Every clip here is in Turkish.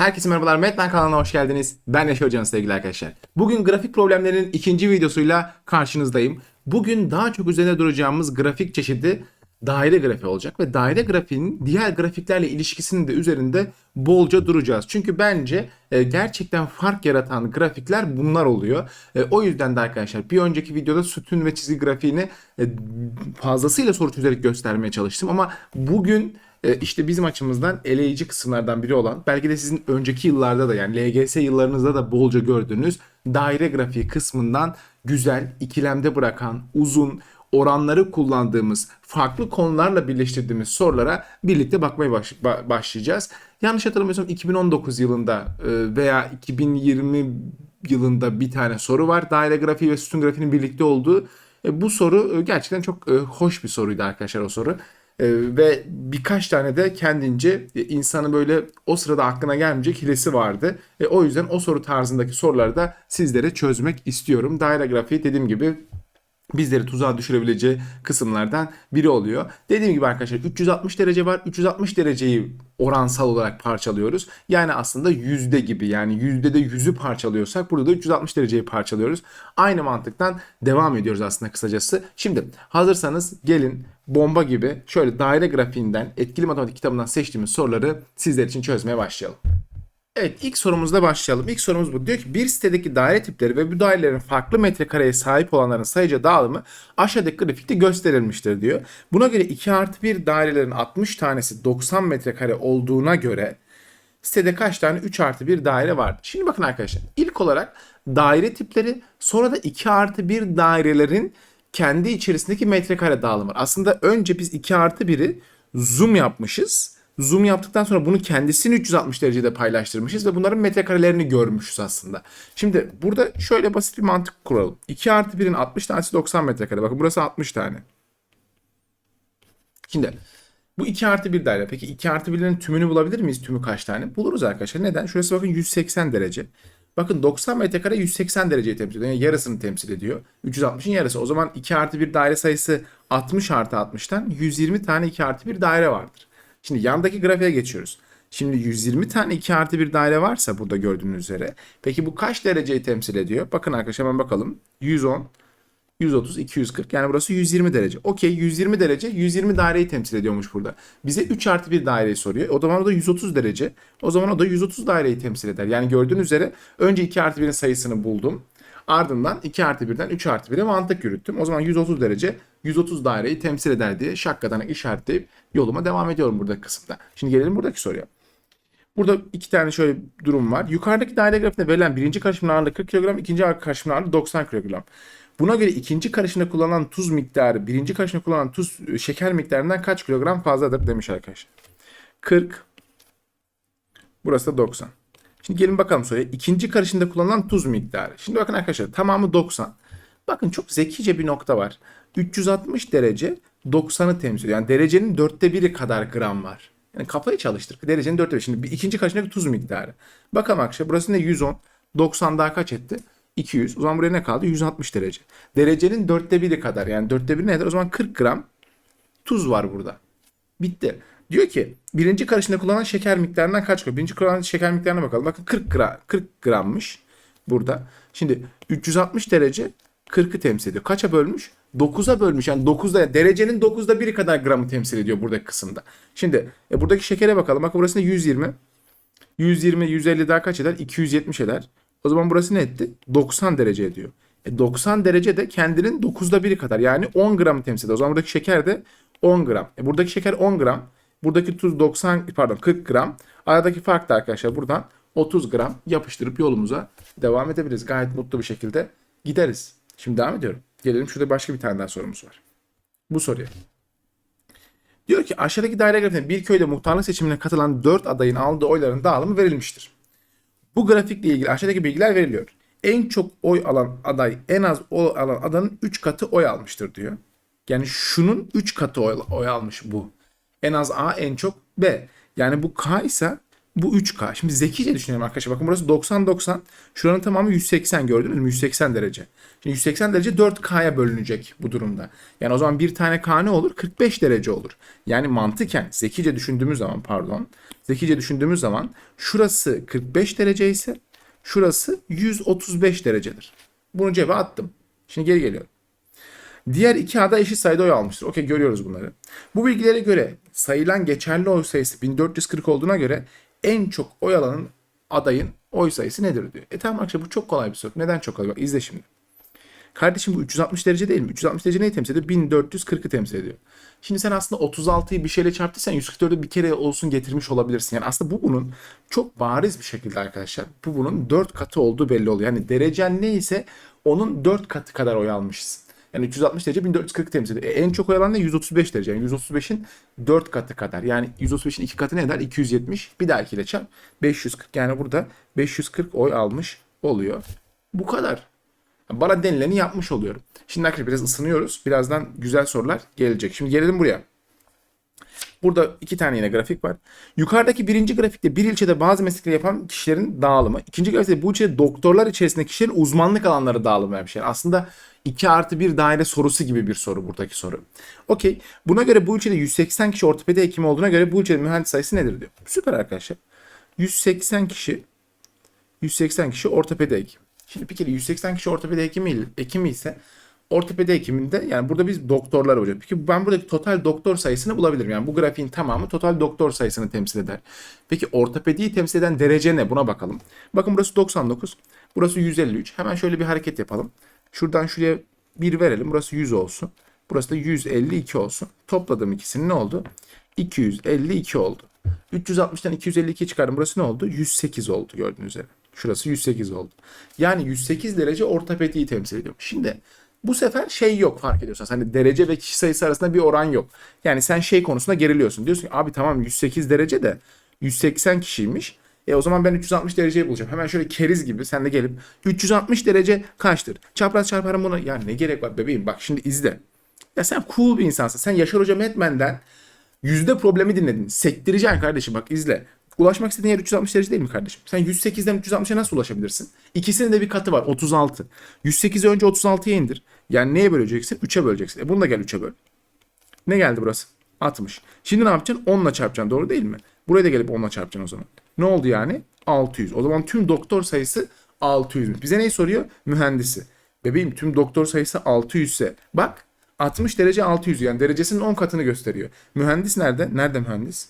Herkese merhabalar. Metman kanalına hoş geldiniz. Ben Neşe Hoca'nın sevgili arkadaşlar. Bugün grafik problemlerinin ikinci videosuyla karşınızdayım. Bugün daha çok üzerine duracağımız grafik çeşidi daire grafiği olacak ve daire grafiğinin diğer grafiklerle ilişkisinin de üzerinde bolca duracağız. Çünkü bence e, gerçekten fark yaratan grafikler bunlar oluyor. E, o yüzden de arkadaşlar bir önceki videoda sütun ve çizgi grafiğini e, fazlasıyla soru çözerek göstermeye çalıştım ama bugün işte bizim açımızdan eleyici kısımlardan biri olan belki de sizin önceki yıllarda da yani LGS yıllarınızda da bolca gördüğünüz daire grafiği kısmından güzel, ikilemde bırakan, uzun, oranları kullandığımız, farklı konularla birleştirdiğimiz sorulara birlikte bakmaya baş- ba- başlayacağız. Yanlış hatırlamıyorsam 2019 yılında e, veya 2020 yılında bir tane soru var. Daire grafiği ve sütun grafiğinin birlikte olduğu. E, bu soru e, gerçekten çok e, hoş bir soruydu arkadaşlar o soru. E, ve birkaç tane de kendince e, insanı böyle o sırada aklına gelmeyecek hilesi vardı. E, o yüzden o soru tarzındaki soruları da sizlere çözmek istiyorum. Daire grafiği dediğim gibi bizleri tuzağa düşürebileceği kısımlardan biri oluyor. Dediğim gibi arkadaşlar 360 derece var. 360 dereceyi oransal olarak parçalıyoruz. Yani aslında yüzde gibi yani yüzde de yüzü parçalıyorsak burada da 360 dereceyi parçalıyoruz. Aynı mantıktan devam ediyoruz aslında kısacası. Şimdi hazırsanız gelin bomba gibi şöyle daire grafiğinden etkili matematik kitabından seçtiğimiz soruları sizler için çözmeye başlayalım. Evet ilk sorumuzla başlayalım. İlk sorumuz bu. Diyor ki bir sitedeki daire tipleri ve bu dairelerin farklı metrekareye sahip olanların sayıca dağılımı aşağıdaki grafikte gösterilmiştir diyor. Buna göre 2 artı 1 dairelerin 60 tanesi 90 metrekare olduğuna göre sitede kaç tane 3 artı 1 daire vardır? Şimdi bakın arkadaşlar ilk olarak daire tipleri sonra da 2 artı 1 dairelerin kendi içerisindeki metrekare dağılımı. Aslında önce biz 2 artı 1'i zoom yapmışız. Zoom yaptıktan sonra bunu kendisini 360 derecede paylaştırmışız ve bunların metrekarelerini görmüşüz aslında. Şimdi burada şöyle basit bir mantık kuralım. 2 artı 1'in 60 tanesi 90 metrekare. Bakın burası 60 tane. Şimdi bu 2 artı 1 daire. Peki 2 artı 1'lerin tümünü bulabilir miyiz? Tümü kaç tane? Buluruz arkadaşlar. Neden? Şurası bakın 180 derece. Bakın 90 metrekare 180 dereceyi temsil ediyor. Yani yarısını temsil ediyor. 360'ın yarısı. O zaman 2 artı 1 daire sayısı 60 artı 60'tan 120 tane 2 artı 1 daire vardır. Şimdi yandaki grafiğe geçiyoruz. Şimdi 120 tane 2 artı 1 daire varsa burada gördüğünüz üzere. Peki bu kaç dereceyi temsil ediyor? Bakın arkadaşlar hemen bakalım. 110, 130, 240 yani burası 120 derece. Okey 120 derece 120 daireyi temsil ediyormuş burada. Bize 3 artı 1 daireyi soruyor. O zaman o da 130 derece. O zaman o da 130 daireyi temsil eder. Yani gördüğünüz üzere önce 2 artı 1'in sayısını buldum. Ardından 2 artı 1'den 3 artı 1'e mantık yürüttüm. O zaman 130 derece 130 daireyi temsil eder diye şakkadan işaretleyip yoluma devam ediyorum buradaki kısımda. Şimdi gelelim buradaki soruya. Burada iki tane şöyle durum var. Yukarıdaki daire grafiğinde verilen birinci karışımın ağırlığı 40 kilogram, ikinci karışımın ağırlığı 90 kilogram. Buna göre ikinci karışımda kullanılan tuz miktarı birinci karışımda kullanılan tuz şeker miktarından kaç kilogram fazladır demiş arkadaşlar. 40. Burası da 90. Şimdi gelin bakalım soruya. İkinci karışımda kullanılan tuz miktarı. Şimdi bakın arkadaşlar tamamı 90. Bakın çok zekice bir nokta var. 360 derece 90'ı temsil ediyor. Yani derecenin dörtte biri kadar gram var. Yani kafayı çalıştır. Derecenin dörtte biri. Şimdi bir ikinci karşındaki tuz miktarı. Bakalım arkadaşlar burası ne 110. 90 daha kaç etti? 200. O zaman buraya ne kaldı? 160 derece. Derecenin dörtte biri kadar. Yani dörtte biri nedir? O zaman 40 gram tuz var burada. Bitti. Diyor ki birinci karışımda kullanılan şeker miktarından kaç koy? Birinci kullanılan şeker miktarına bakalım. Bakın 40 gram, 40 grammış burada. Şimdi 360 derece 40'ı temsil ediyor. Kaça bölmüş? 9'a bölmüş. Yani 9'da derecenin 9'da biri kadar gramı temsil ediyor buradaki kısımda. Şimdi e, buradaki şekere bakalım. Bakın burası ne? 120. 120, 150 daha kaç eder? 270 eder. O zaman burası ne etti? 90 derece ediyor. E 90 derece de kendinin 9'da biri kadar. Yani 10 gramı temsil ediyor. O zaman buradaki şeker de 10 gram. E buradaki şeker 10 gram. Buradaki tuz 90 pardon 40 gram. Aradaki fark da arkadaşlar buradan 30 gram yapıştırıp yolumuza devam edebiliriz. Gayet mutlu bir şekilde gideriz. Şimdi devam ediyorum. Gelelim şurada başka bir tane daha sorumuz var. Bu soruya. Diyor ki aşağıdaki daire grafiğinde bir köyde muhtarlık seçimine katılan 4 adayın aldığı oyların dağılımı verilmiştir. Bu grafikle ilgili aşağıdaki bilgiler veriliyor. En çok oy alan aday en az oy alan adanın 3 katı oy almıştır diyor. Yani şunun 3 katı oy, oy almış bu. En az A en çok B. Yani bu K ise Bu 3K. Şimdi zekice düşünelim arkadaşlar. Bakın burası 90-90. Şuranın tamamı 180 gördünüz mü? 180 derece. Şimdi 180 derece 4K'ya bölünecek bu durumda. Yani o zaman bir tane K ne olur? 45 derece olur. Yani mantıken zekice düşündüğümüz zaman pardon. Zekice düşündüğümüz zaman şurası 45 derece ise şurası 135 derecedir. Bunu cebe attım. Şimdi geri geliyorum. Diğer iki ada eşit sayıda oy almıştır. Okey görüyoruz bunları. Bu bilgilere göre sayılan geçerli oy sayısı 1440 olduğuna göre en çok oy alanın adayın oy sayısı nedir diyor. E tamam arkadaşlar bu çok kolay bir soru. Neden çok kolay? Bak izle şimdi. Kardeşim bu 360 derece değil mi? 360 derece neyi temsil ediyor? 1440'ı temsil ediyor. Şimdi sen aslında 36'yı bir şeyle çarptıysan 144'ü bir kere olsun getirmiş olabilirsin. Yani aslında bu bunun çok bariz bir şekilde arkadaşlar. Bu bunun 4 katı olduğu belli oluyor. Yani derecen neyse onun 4 katı kadar oy almışsın. Yani 360 derece 1440 temsil ediyor. En çok oy alan ne? 135 derece. Yani 135'in 4 katı kadar. Yani 135'in 2 katı ne eder? 270. Bir daha 2 ile çarp. 540. Yani burada 540 oy almış oluyor. Bu kadar. Bana denileni yapmış oluyorum. Şimdi arkadaşlar biraz ısınıyoruz. Birazdan güzel sorular gelecek. Şimdi gelelim buraya. Burada iki tane yine grafik var. Yukarıdaki birinci grafikte bir ilçede bazı meslekleri yapan kişilerin dağılımı. İkinci grafikte bu ilçede doktorlar içerisinde kişilerin uzmanlık alanları dağılımı vermiş. Yani aslında 2 artı 1 daire sorusu gibi bir soru buradaki soru. Okey. Buna göre bu ilçede 180 kişi ortopedi hekimi olduğuna göre bu ilçede mühendis sayısı nedir diyor. Süper arkadaşlar. 180 kişi 180 kişi ortopedi hekim. Şimdi bir kere 180 kişi ortopedi hekimi, hekimi ise ortopedi hekiminde yani burada biz doktorlar olacak. Peki ben buradaki total doktor sayısını bulabilirim. Yani bu grafiğin tamamı total doktor sayısını temsil eder. Peki ortopediyi temsil eden derece ne? Buna bakalım. Bakın burası 99. Burası 153. Hemen şöyle bir hareket yapalım. Şuradan şuraya 1 verelim. Burası 100 olsun. Burası da 152 olsun. Topladım ikisini ne oldu? 252 oldu. 360'tan 252 çıkardım. Burası ne oldu? 108 oldu gördüğünüz üzere. Şurası 108 oldu. Yani 108 derece ortopediyi temsil ediyor. Şimdi bu sefer şey yok fark ediyorsanız. Hani derece ve kişi sayısı arasında bir oran yok. Yani sen şey konusunda geriliyorsun. Diyorsun ki abi tamam 108 derece de 180 kişiymiş. E o zaman ben 360 dereceyi bulacağım. Hemen şöyle keriz gibi sen de gelip 360 derece kaçtır? Çapraz çarparım buna. Ya ne gerek var bebeğim bak şimdi izle. Ya sen cool bir insansın. Sen Yaşar Hoca Metmen'den yüzde problemi dinledin. Sektireceksin kardeşim bak izle. Ulaşmak istediğin yer 360 derece değil mi kardeşim? Sen 108'den 360'a nasıl ulaşabilirsin? İkisinin de bir katı var 36. 108'i önce 36'ya indir. Yani neye böleceksin? 3'e böleceksin. E bunu da gel 3'e böl. Ne geldi burası? 60. Şimdi ne yapacaksın? 10 ile çarpacaksın. Doğru değil mi? Buraya da gelip 10 ile çarpacaksın o zaman. Ne oldu yani? 600. O zaman tüm doktor sayısı 600. Bize neyi soruyor? Mühendisi. Bebeğim tüm doktor sayısı 600 ise bak 60 derece 600 yani derecesinin 10 katını gösteriyor. Mühendis nerede? Nerede mühendis?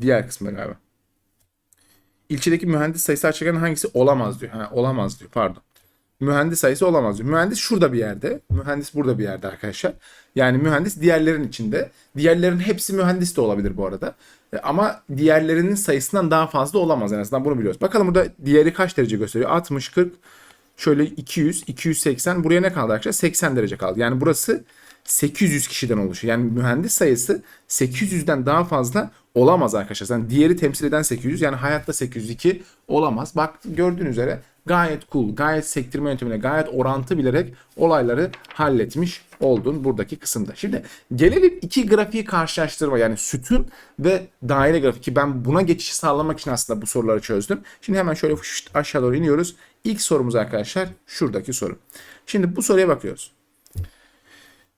Diğer kısmı galiba. İlçedeki mühendis sayısı açıklayan hangisi olamaz diyor. Ha, olamaz diyor pardon. Mühendis sayısı olamaz. Mühendis şurada bir yerde. Mühendis burada bir yerde arkadaşlar. Yani mühendis diğerlerin içinde. Diğerlerin hepsi mühendis de olabilir bu arada. E, Ama diğerlerinin sayısından daha fazla olamaz en azından bunu biliyoruz. Bakalım burada diğeri kaç derece gösteriyor? 60, 40, şöyle 200, 280. Buraya ne kaldı arkadaşlar? 80 derece kaldı. Yani burası 800 kişiden oluşuyor. Yani mühendis sayısı 800'den daha fazla olamaz arkadaşlar. Yani diğeri temsil eden 800 yani hayatta 802 olamaz. Bak gördüğünüz üzere gayet cool, gayet sektirme yöntemine, gayet orantı bilerek olayları halletmiş oldun buradaki kısımda. Şimdi gelelim iki grafiği karşılaştırma yani sütun ve daire grafiği ki ben buna geçişi sağlamak için aslında bu soruları çözdüm. Şimdi hemen şöyle aşağı doğru iniyoruz. İlk sorumuz arkadaşlar şuradaki soru. Şimdi bu soruya bakıyoruz.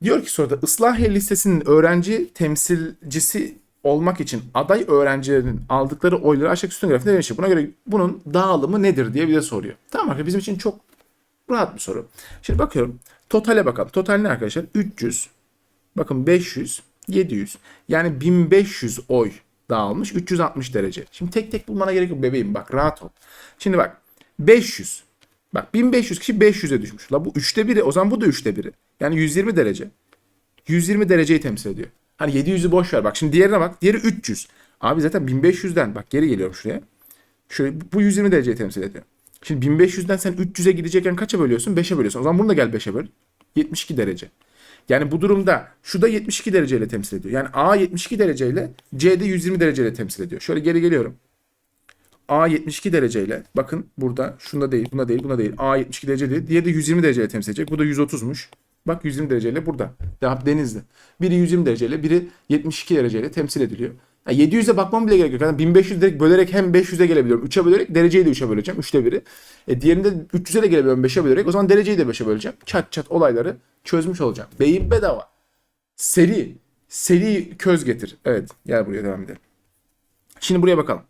Diyor ki soruda ıslahiye listesinin öğrenci temsilcisi olmak için aday öğrencilerin aldıkları oyları aşağı üstün grafiğinde verilmiştir. Buna göre bunun dağılımı nedir diye bize soruyor. Tamam arkadaşlar bizim için çok rahat bir soru. Şimdi bakıyorum. Totale bakalım. Total ne arkadaşlar? 300. Bakın 500. 700. Yani 1500 oy dağılmış. 360 derece. Şimdi tek tek bulmana gerek yok bebeğim. Bak rahat ol. Şimdi bak. 500. Bak 1500 kişi 500'e düşmüş. La bu 3'te biri. O zaman bu da 3'te biri. Yani 120 derece. 120 dereceyi temsil ediyor. Hani 700'ü boş ver. Bak şimdi diğerine bak. Diğeri 300. Abi zaten 1500'den bak geri geliyorum şuraya. Şöyle bu 120 dereceyi temsil ediyor. Şimdi 1500'den sen 300'e gidecekken kaça bölüyorsun? 5'e bölüyorsun. O zaman bunu da gel 5'e böl. 72 derece. Yani bu durumda şu da 72 dereceyle temsil ediyor. Yani A 72 dereceyle C de 120 dereceyle temsil ediyor. Şöyle geri geliyorum. A 72 dereceyle bakın burada şunda değil bunda değil buna değil. A 72 derece değil. Diğeri de 120 dereceyle temsil edecek. Bu da 130'muş. Bak 120 dereceyle burada. Daha denizli. Biri 120 dereceyle biri 72 dereceyle temsil ediliyor. Ya 700'e bakmam bile gerek yok. Yani 1500 direkt bölerek hem 500'e gelebiliyorum. 3'e bölerek dereceyi de 3'e böleceğim. 3'te biri. E diğerinde 300'e de gelebiliyorum 5'e bölerek. O zaman dereceyi de 5'e böleceğim. Çat çat olayları çözmüş olacağım. Beyin bedava. Seri. Seri köz getir. Evet gel buraya devam edelim. Şimdi buraya bakalım.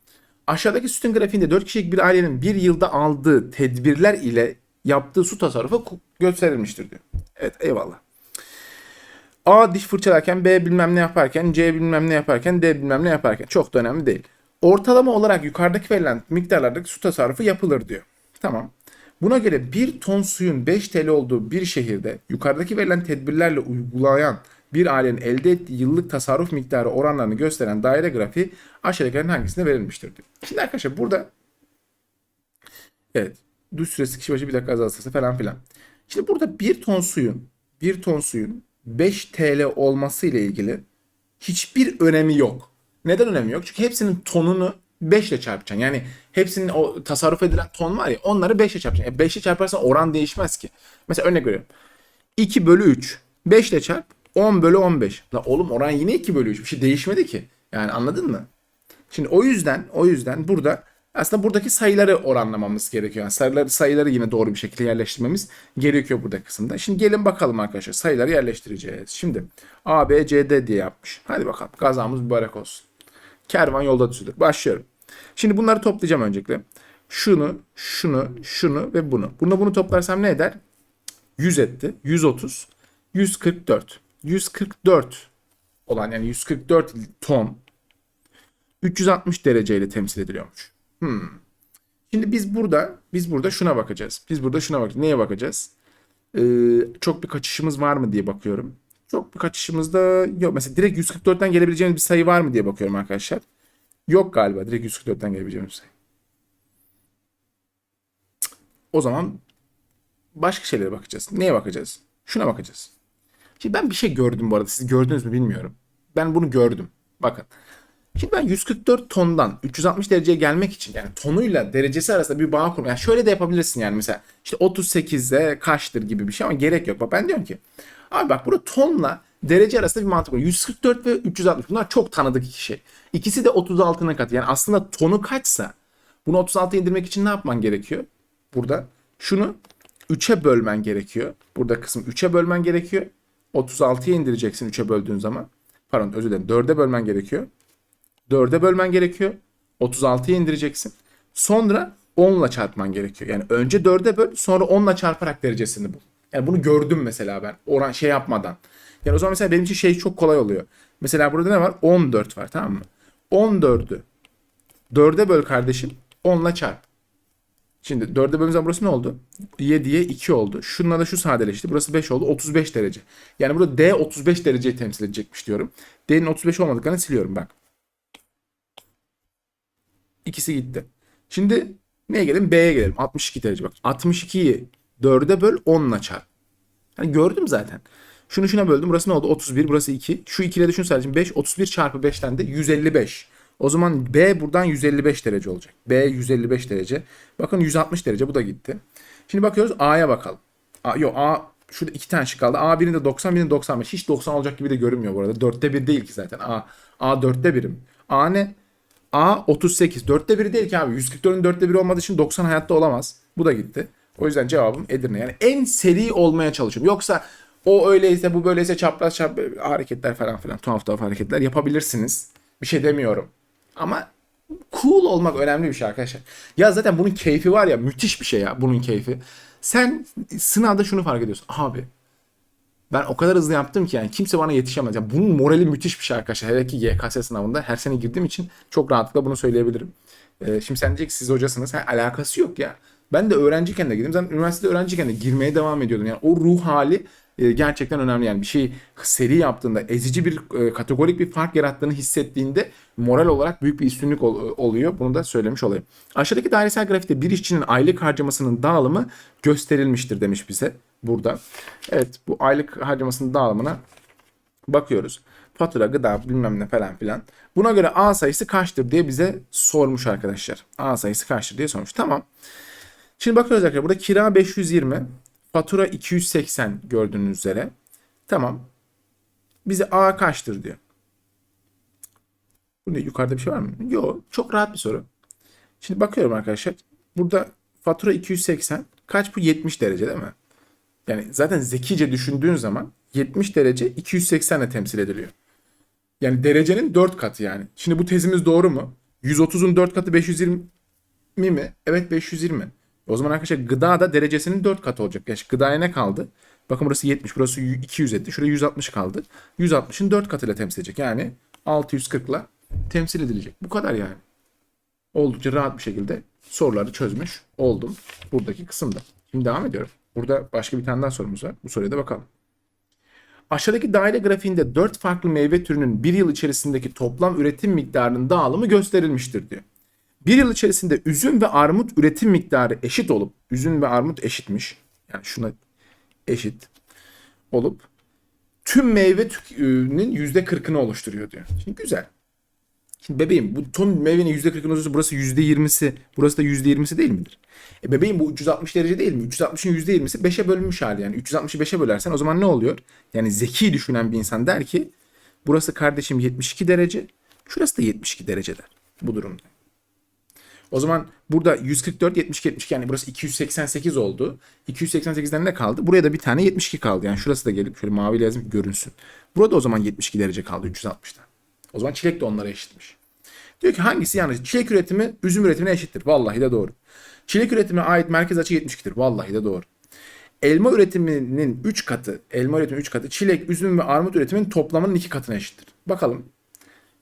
Aşağıdaki sütun grafiğinde 4 kişilik bir ailenin bir yılda aldığı tedbirler ile yaptığı su tasarrufu gösterilmiştir diyor. Evet eyvallah. A diş fırçalarken, B bilmem ne yaparken, C bilmem ne yaparken, D bilmem ne yaparken. Çok da önemli değil. Ortalama olarak yukarıdaki verilen miktarlardaki su tasarrufu yapılır diyor. Tamam. Buna göre 1 ton suyun 5 TL olduğu bir şehirde yukarıdaki verilen tedbirlerle uygulayan bir ailenin elde ettiği yıllık tasarruf miktarı oranlarını gösteren daire grafiği aşağıdakilerin hangisinde verilmiştir diyor. Şimdi arkadaşlar burada evet duş süresi kişi başı bir dakika azaltılsa falan filan. Şimdi burada 1 ton suyun 1 ton suyun 5 TL olması ile ilgili hiçbir önemi yok. Neden önemi yok? Çünkü hepsinin tonunu 5 ile çarpacaksın. Yani hepsinin o tasarruf edilen ton var ya onları 5 ile çarpacaksın. E 5 ile çarparsan oran değişmez ki. Mesela örnek veriyorum. 2 bölü 3. 5 ile çarp. 10 bölü 15. La oğlum oran yine 2 bölü 3. Bir şey değişmedi ki. Yani anladın mı? Şimdi o yüzden o yüzden burada aslında buradaki sayıları oranlamamız gerekiyor. Yani sayıları, sayıları yine doğru bir şekilde yerleştirmemiz gerekiyor burada kısımda. Şimdi gelin bakalım arkadaşlar. Sayıları yerleştireceğiz. Şimdi A, B, C, D diye yapmış. Hadi bakalım. Kazamız mübarek olsun. Kervan yolda düzülür. Başlıyorum. Şimdi bunları toplayacağım öncelikle. Şunu, şunu, şunu ve bunu. Bunu bunu toplarsam ne eder? 100 etti. 130. 144. 144 olan yani 144 ton 360 dereceyle temsil ediliyormuş. Hmm. Şimdi biz burada biz burada şuna bakacağız. Biz burada şuna bakacağız. Neye bakacağız? Ee, çok bir kaçışımız var mı diye bakıyorum. Çok bir kaçışımız da yok. Mesela direkt 144'ten gelebileceğimiz bir sayı var mı diye bakıyorum arkadaşlar. Yok galiba direkt 144'ten gelebileceğimiz sayı. O zaman başka şeylere bakacağız. Neye bakacağız? Şuna bakacağız. Şimdi ben bir şey gördüm bu arada. Siz gördünüz mü bilmiyorum. Ben bunu gördüm. Bakın. Şimdi ben 144 tondan 360 dereceye gelmek için yani tonuyla derecesi arasında bir bağ kurmak. Yani şöyle de yapabilirsin yani mesela işte 38'e kaçtır gibi bir şey ama gerek yok. Bak ben diyorum ki abi bak burada tonla derece arasında bir mantık var. 144 ve 360 bunlar çok tanıdık iki şey. İkisi de 36'nın katı. Yani aslında tonu kaçsa bunu 36'ya indirmek için ne yapman gerekiyor? Burada şunu 3'e bölmen gerekiyor. Burada kısım 3'e bölmen gerekiyor. 36'ya indireceksin 3'e böldüğün zaman. Pardon özür dilerim 4'e bölmen gerekiyor. 4'e bölmen gerekiyor. 36'ya indireceksin. Sonra 10 ile çarpman gerekiyor. Yani önce 4'e böl sonra 10 ile çarparak derecesini bul. Yani bunu gördüm mesela ben. Oran şey yapmadan. Yani o zaman mesela benim için şey çok kolay oluyor. Mesela burada ne var? 14 var tamam mı? 14'ü 4'e böl kardeşim 10 ile çarp. Şimdi 4'e böldüğümüz zaman burası ne oldu? 7'ye 2 oldu. Şununla da şu sadeleşti. Burası 5 oldu. 35 derece. Yani burada D 35 dereceyi temsil edecekmiş diyorum. D'nin 35 olmadıklarını siliyorum bak. İkisi gitti. Şimdi neye gelelim? B'ye gelelim. 62 derece bak. 62'yi 4'e böl 10 ile çarp. Hani gördüm zaten. Şunu şuna böldüm. Burası ne oldu? 31. Burası 2. Şu 2 ile de şunu sadece 5. 31 çarpı 5'ten de 155. O zaman B buradan 155 derece olacak. B 155 derece. Bakın 160 derece bu da gitti. Şimdi bakıyoruz A'ya bakalım. A, yok A şurada iki tane şık kaldı. A birinde 90 birinde 95. Hiç 90 olacak gibi de görünmüyor bu arada. 4'te 1 değil ki zaten. A, A 4'te 1'im. A ne? A 38. 4'te 1 değil ki abi. 144'ün 4'te 1 olmadığı için 90 hayatta olamaz. Bu da gitti. O yüzden cevabım Edirne. Yani en seri olmaya çalışıyorum. Yoksa o öyleyse bu böyleyse çapraz çap hareketler falan filan tuhaf tuhaf hareketler yapabilirsiniz. Bir şey demiyorum. Ama cool olmak önemli bir şey arkadaşlar. Ya zaten bunun keyfi var ya müthiş bir şey ya bunun keyfi. Sen sınavda şunu fark ediyorsun. Abi ben o kadar hızlı yaptım ki yani kimse bana yetişemez. Yani bunun morali müthiş bir şey arkadaşlar. Hele ki YKS sınavında her sene girdiğim için çok rahatlıkla bunu söyleyebilirim. Ee, şimdi sen diyecek siz hocasınız. Ha, alakası yok ya. Ben de öğrenciyken de girdim. Zaten üniversitede öğrenciyken de girmeye devam ediyordum. Yani o ruh hali e, gerçekten önemli. Yani bir şey seri yaptığında, ezici bir e, kategorik bir fark yarattığını hissettiğinde moral olarak büyük bir üstünlük ol- oluyor. Bunu da söylemiş olayım. Aşağıdaki dairesel grafikte bir işçinin aylık harcamasının dağılımı gösterilmiştir demiş bize burada. Evet bu aylık harcamasının dağılımına bakıyoruz. Fatura, gıda bilmem ne falan filan. Buna göre A sayısı kaçtır diye bize sormuş arkadaşlar. A sayısı kaçtır diye sormuş. Tamam. Şimdi bakıyoruz arkadaşlar. Burada kira 520. Fatura 280 gördüğünüz üzere. Tamam. Bize A kaçtır diyor. Bu ne yukarıda bir şey var mı? Yok. Çok rahat bir soru. Şimdi bakıyorum arkadaşlar. Burada fatura 280. Kaç bu? 70 derece değil mi? Yani zaten zekice düşündüğün zaman 70 derece 280 ile temsil ediliyor. Yani derecenin 4 katı yani. Şimdi bu tezimiz doğru mu? 130'un 4 katı 520 mi? Evet 520. O zaman arkadaşlar gıda da derecesinin 4 katı olacak. Yani gıdaya ne kaldı? Bakın burası 70, burası 200 etti. Şuraya 160 kaldı. 160'ın 4 katıyla temsil edecek. Yani 640 ile temsil edilecek. Bu kadar yani. Oldukça rahat bir şekilde soruları çözmüş oldum buradaki kısımda. Şimdi devam ediyorum. Burada başka bir tane daha sorumuz var. Bu soruya da bakalım. Aşağıdaki daire grafiğinde 4 farklı meyve türünün bir yıl içerisindeki toplam üretim miktarının dağılımı gösterilmiştir diyor. Bir yıl içerisinde üzüm ve armut üretim miktarı eşit olup, üzüm ve armut eşitmiş. Yani şuna eşit olup tüm meyve tükünün %40'ını oluşturuyor diyor. Şimdi güzel. Şimdi bebeğim bu tüm meyvenin %40'ını olursa burası %20'si, burası da %20'si değil midir? E bebeğim bu 360 derece değil mi? 360'ın %20'si 5'e bölünmüş hali yani. 360'ı 5'e bölersen o zaman ne oluyor? Yani zeki düşünen bir insan der ki burası kardeşim 72 derece, şurası da 72 derece der bu durumda. O zaman burada 144, 72, 72 yani burası 288 oldu. 288'den ne kaldı? Buraya da bir tane 72 kaldı. Yani şurası da gelip şöyle maviyle yazayım ki görünsün. Burada o zaman 72 derece kaldı 360'ta. O zaman çilek de onlara eşitmiş. Diyor ki hangisi yanlış? Çilek üretimi üzüm üretimine eşittir. Vallahi de doğru. Çilek üretimine ait merkez açı 72'dir. Vallahi de doğru. Elma üretiminin 3 katı, elma üretiminin 3 katı, çilek, üzüm ve armut üretiminin toplamının 2 katına eşittir. Bakalım.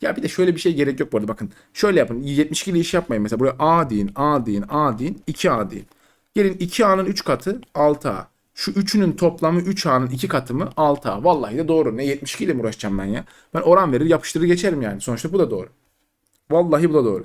Ya bir de şöyle bir şey gerek yok bu arada bakın. Şöyle yapın. 72 ile iş yapmayın. Mesela buraya A deyin, A deyin, A deyin, 2A deyin. Gelin 2A'nın 3 katı 6A. Şu üçünün toplamı 3A'nın 2 katı mı 6A. Vallahi de doğru. Ne 72 ile mi uğraşacağım ben ya? Ben oran verir yapıştırır geçerim yani. Sonuçta bu da doğru. Vallahi bu da doğru.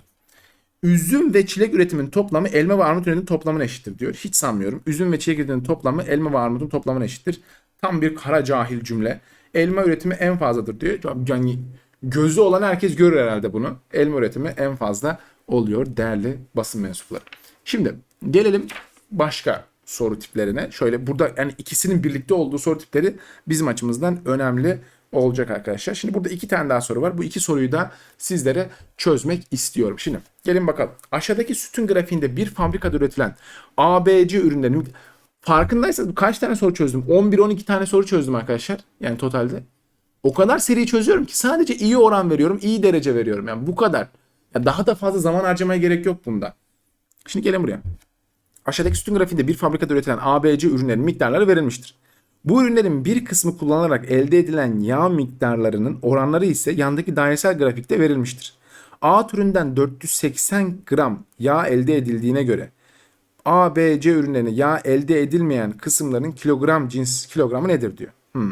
Üzüm ve çilek üretimin toplamı elma ve armut üretiminin toplamına eşittir diyor. Hiç sanmıyorum. Üzüm ve çilek üretiminin toplamı elma ve armutun toplamına eşittir. Tam bir kara cahil cümle. Elma üretimi en fazladır diyor. Yani gözü olan herkes görür herhalde bunu. Elma üretimi en fazla oluyor değerli basın mensupları. Şimdi gelelim başka soru tiplerine. Şöyle burada yani ikisinin birlikte olduğu soru tipleri bizim açımızdan önemli olacak arkadaşlar. Şimdi burada iki tane daha soru var. Bu iki soruyu da sizlere çözmek istiyorum. Şimdi gelin bakalım. Aşağıdaki sütun grafiğinde bir fabrikada üretilen ABC ürünlerinin farkındaysanız kaç tane soru çözdüm? 11-12 tane soru çözdüm arkadaşlar. Yani totalde. O kadar seri çözüyorum ki sadece iyi oran veriyorum, iyi derece veriyorum. Yani bu kadar. Ya daha da fazla zaman harcamaya gerek yok bunda. Şimdi gelin buraya. Aşağıdaki sütun grafiğinde bir fabrikada üretilen ABC ürünlerin miktarları verilmiştir. Bu ürünlerin bir kısmı kullanılarak elde edilen yağ miktarlarının oranları ise yandaki dairesel grafikte verilmiştir. A türünden 480 gram yağ elde edildiğine göre A, B, C ürünlerine yağ elde edilmeyen kısımların kilogram cins kilogramı nedir diyor. Hmm.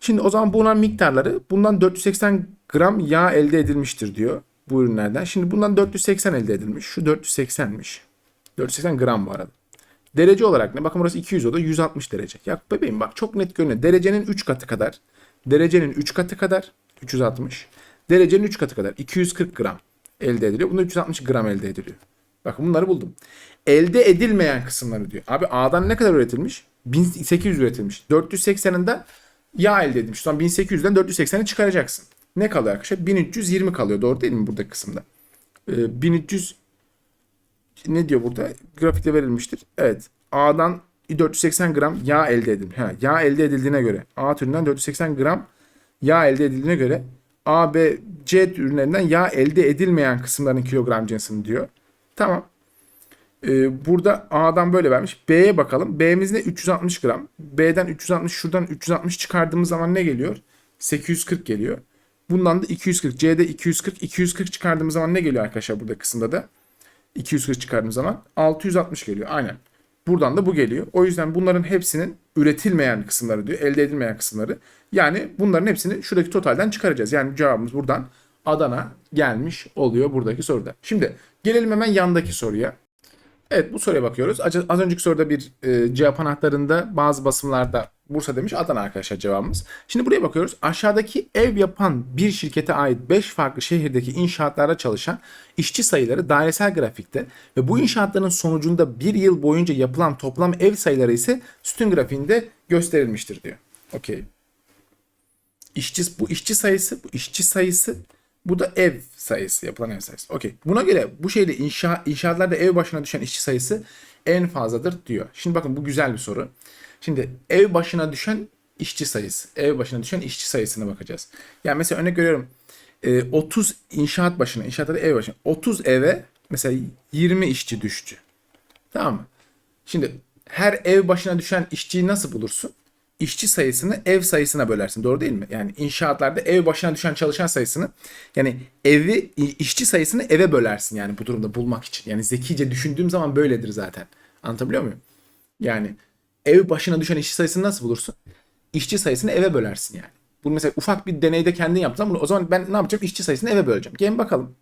Şimdi o zaman bunların miktarları bundan 480 gram yağ elde edilmiştir diyor bu ürünlerden. Şimdi bundan 480 elde edilmiş. Şu 480'miş. 480 gram bu arada. Derece olarak ne? Bakın burası 200 o da 160 derece. Ya bebeğim bak çok net görünüyor. Derecenin 3 katı kadar. Derecenin 3 katı kadar 360. Derecenin 3 katı kadar 240 gram elde ediliyor. Bunda 360 gram elde ediliyor. Bakın bunları buldum. Elde edilmeyen kısımları diyor. Abi A'dan ne kadar üretilmiş? 1800 üretilmiş. 480'inde yağ elde edilmiş. Sonra 1800'den 480'i çıkaracaksın. Ne kalıyor arkadaşlar? 1320 kalıyor. Doğru değil mi burada kısımda? Ee, 1300 ne diyor burada? Grafikte verilmiştir. Evet. A'dan 480 gram yağ elde edilmiş. Ha, yağ elde edildiğine göre A türünden 480 gram yağ elde edildiğine göre A, B, C ürünlerinden yağ elde edilmeyen kısımların kilogram cinsini diyor. Tamam. Ee, burada A'dan böyle vermiş. B'ye bakalım. B'miz ne? 360 gram. B'den 360 şuradan 360 çıkardığımız zaman ne geliyor? 840 geliyor. Bundan da 240. C'de 240. 240 çıkardığımız zaman ne geliyor arkadaşlar burada kısımda da? 240 çıkardığım zaman 660 geliyor. Aynen. Buradan da bu geliyor. O yüzden bunların hepsinin üretilmeyen kısımları diyor. Elde edilmeyen kısımları. Yani bunların hepsini şuradaki totalden çıkaracağız. Yani cevabımız buradan Adana gelmiş oluyor buradaki soruda. Şimdi gelelim hemen yandaki soruya. Evet bu soruya bakıyoruz. Az önceki soruda bir e, cevap anahtarında bazı basımlarda Bursa demiş Adana arkadaşlar cevabımız. Şimdi buraya bakıyoruz. Aşağıdaki ev yapan bir şirkete ait 5 farklı şehirdeki inşaatlarda çalışan işçi sayıları dairesel grafikte ve bu inşaatların sonucunda bir yıl boyunca yapılan toplam ev sayıları ise sütun grafiğinde gösterilmiştir diyor. Okey. İşçi, bu işçi sayısı, bu işçi sayısı Bu da ev sayısı, yapılan ev sayısı. Okey. Buna göre bu şeyde inşa, inşaatlarda ev başına düşen işçi sayısı en fazladır diyor. Şimdi bakın bu güzel bir soru. Şimdi ev başına düşen işçi sayısı. Ev başına düşen işçi sayısına bakacağız. Yani mesela örnek veriyorum. e, 30 inşaat başına, inşaatta da ev başına. 30 eve mesela 20 işçi düştü. Tamam mı? Şimdi her ev başına düşen işçiyi nasıl bulursun? İşçi sayısını ev sayısına bölersin. Doğru değil mi? Yani inşaatlarda ev başına düşen çalışan sayısını yani evi işçi sayısını eve bölersin yani bu durumda bulmak için. Yani zekice düşündüğüm zaman böyledir zaten. Anlatabiliyor muyum? Yani ev başına düşen işçi sayısını nasıl bulursun? İşçi sayısını eve bölersin yani. Bunu mesela ufak bir deneyde kendin yaptın. Bunu o zaman ben ne yapacağım? İşçi sayısını eve böleceğim. Gelin bakalım.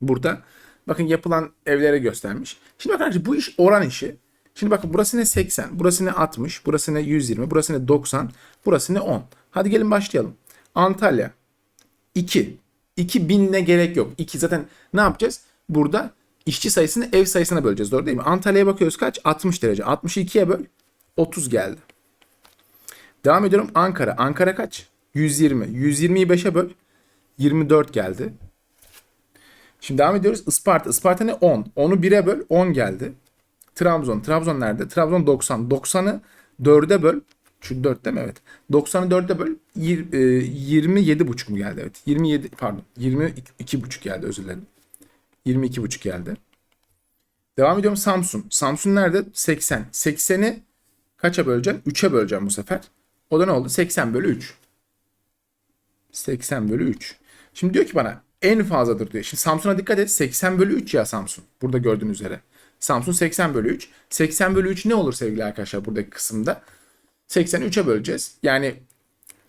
Burada bakın yapılan evlere göstermiş. Şimdi bakın arkadaşlar bu iş oran işi. Şimdi bakın burası ne 80, burası ne 60, burası ne 120, burası ne 90, burası ne 10. Hadi gelin başlayalım. Antalya 2. 2000'ne gerek yok. 2 zaten ne yapacağız? Burada işçi sayısını ev sayısına böleceğiz. Doğru değil mi? Antalya'ya bakıyoruz kaç? 60 derece. 60'ı 2'ye böl. 30 geldi. Devam ediyorum. Ankara. Ankara kaç? 120. 120'yi 5'e böl. 24 geldi. Şimdi devam ediyoruz. Isparta. Isparta ne? 10. 10'u 1'e böl. 10 geldi. Trabzon. Trabzon nerede? Trabzon 90. 90'ı 4'e böl. Şu 4 değil mi? Evet. 90'ı 4'e böl. Yir- e, 27,5 mu geldi? Evet. 27 pardon. 22,5 geldi özür dilerim. 22,5 geldi. Devam ediyorum Samsun. Samsun nerede? 80. 80'i kaça böleceğim? 3'e böleceğim bu sefer. O da ne oldu? 80 bölü 3. 80 bölü 3. Şimdi diyor ki bana en fazladır diyor. Şimdi Samsun'a dikkat et. 80 bölü 3 ya Samsun. Burada gördüğünüz üzere. Samsun 80 bölü 3. 80 bölü 3 ne olur sevgili arkadaşlar buradaki kısımda? 80'i 3'e böleceğiz. Yani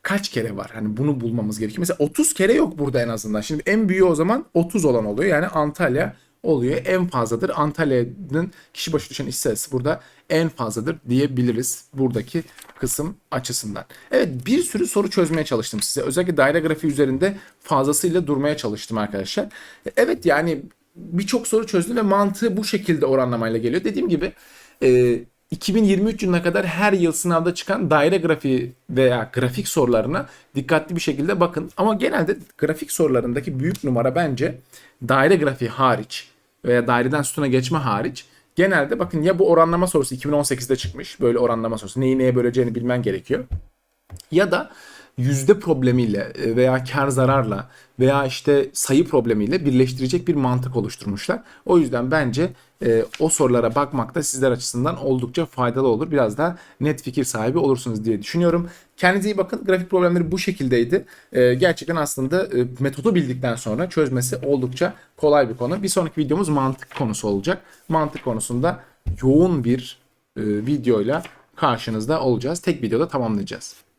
kaç kere var? Hani bunu bulmamız gerekiyor. Mesela 30 kere yok burada en azından. Şimdi en büyüğü o zaman 30 olan oluyor. Yani Antalya oluyor. En fazladır. Antalya'nın kişi başı düşen iş sayısı burada en fazladır diyebiliriz buradaki kısım açısından. Evet bir sürü soru çözmeye çalıştım size. Özellikle daire grafiği üzerinde fazlasıyla durmaya çalıştım arkadaşlar. Evet yani birçok soru çözdüm ve mantığı bu şekilde oranlamayla geliyor. Dediğim gibi e, 2023 yılına kadar her yıl sınavda çıkan daire grafiği veya grafik sorularına dikkatli bir şekilde bakın. Ama genelde grafik sorularındaki büyük numara bence daire grafiği hariç veya daireden sütuna geçme hariç genelde bakın ya bu oranlama sorusu 2018'de çıkmış. Böyle oranlama sorusu. Neyi neye böleceğini bilmen gerekiyor. Ya da yüzde problemiyle e, veya kar zararla veya işte sayı problemiyle birleştirecek bir mantık oluşturmuşlar. O yüzden bence e, o sorulara bakmak da sizler açısından oldukça faydalı olur. Biraz daha net fikir sahibi olursunuz diye düşünüyorum. Kendinize iyi bakın. Grafik problemleri bu şekildeydi. E, gerçekten aslında e, metodu bildikten sonra çözmesi oldukça kolay bir konu. Bir sonraki videomuz mantık konusu olacak. Mantık konusunda yoğun bir e, videoyla karşınızda olacağız. Tek videoda tamamlayacağız.